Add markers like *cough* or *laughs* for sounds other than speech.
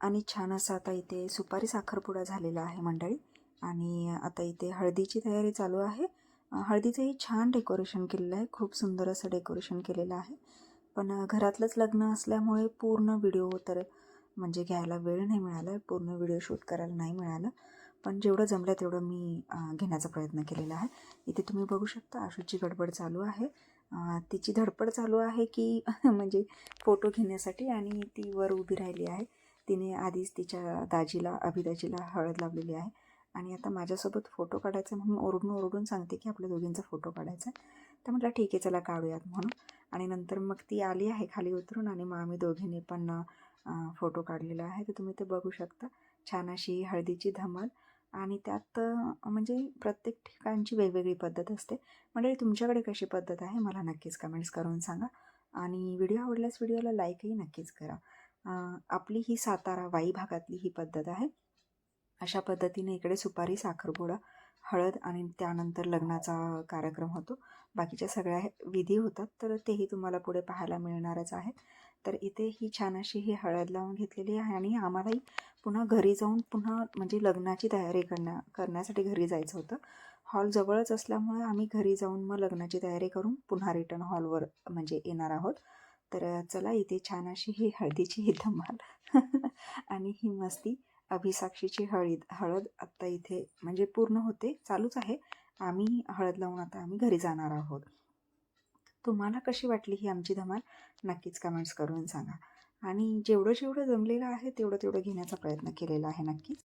आणि छान असा आता इथे सुपारी साखरपुडा झालेला आहे मंडळी. आणि आता इथे हळदीची तयारी चालू आहे. हळदीचंही छान डेकोरेशन केलेलं आहे. खूप सुंदर असं डेकोरेशन केलेलं आहे. पण घरातलंच लग्न असल्यामुळे पूर्ण व्हिडिओ तर म्हणजे घ्यायला वेळ नाही मिळाला. पूर्ण व्हिडिओ शूट करायला नाही मिळालं. पण जेवढं जमलं तेवढं मी घेण्याचा प्रयत्न केलेला आहे. इथे तुम्ही बघू शकता आशूची गडबड चालू आहे. तिची धडपड चालू आहे की *laughs* म्हणजे फोटो घेण्यासाठी आणि ती वर उभी राहिली आहे. तिने आधीच तिच्या दाजीला अभिदाजीला हळद लावलेली आहे. आणि आता माझ्यासोबत फोटो काढायचा म्हणून ओरडून ओरडून सांगते की आपल्या दोघींचा फोटो काढायचा आहे तर म्हटलं ठीक आहे चला काढूयात म्हणून. आणि नंतर मग ती आली आहे खाली उतरून आणि मग आम्ही दोघींनी पण फोटो काढलेला आहे. तर तुम्ही ते बघू शकता. छान अशी हळदीची धमाल. आणि त्यात म्हणजे प्रत्येक ठिकाणची वेगवेगळी पद्धत असते. म्हणजे तुमच्याकडे कशी पद्धत आहे? मला नक्कीच कमेंट्स करून सांगा. आणि व्हिडिओ आवडल्यास व्हिडिओला लाईकही नक्कीच करा. आपली ही सातारा वाई भागातली ही पद्धत आहे. अशा पद्धतीने इकडे सुपारी साखरपुडा हळद आणि त्यानंतर लग्नाचा कार्यक्रम होतो. बाकीच्या सगळ्या विधी होतात तर तेही तुम्हाला पुढे पाहायला मिळणारच आहे तर इथे ही छान अशी ही हळद लावून घेतलेली आहे आणि आम्हालाही पुन्हा घरी जाऊन पुन्हा म्हणजे लग्नाची तयारी करण्या करण्यासाठी घरी जायचं होतं. हॉल जवळच असल्यामुळे आम्ही घरी जाऊन मग लग्नाची तयारी करून पुन्हा रिटर्न हॉलवर म्हणजे येणार आहोत. तर चला इथे छान अशी ही हळदीची ही धमाल. *laughs* आणि ही मस्ती अभिसाक्षीची हळद हळद आत्ता इथे म्हणजे पूर्ण होते चालूच आहे. आम्ही हळद लावून आता आम्ही घरी जाणार आहोत. तुम्हाला कशी वाटली ही आमची धमाल? नक्कीच कमेंट्स करून सांगा. आणि जेवढं जेवढं जमलेलं आहे तेवढं तेवढं घेण्याचा प्रयत्न केलेला आहे नक्कीच.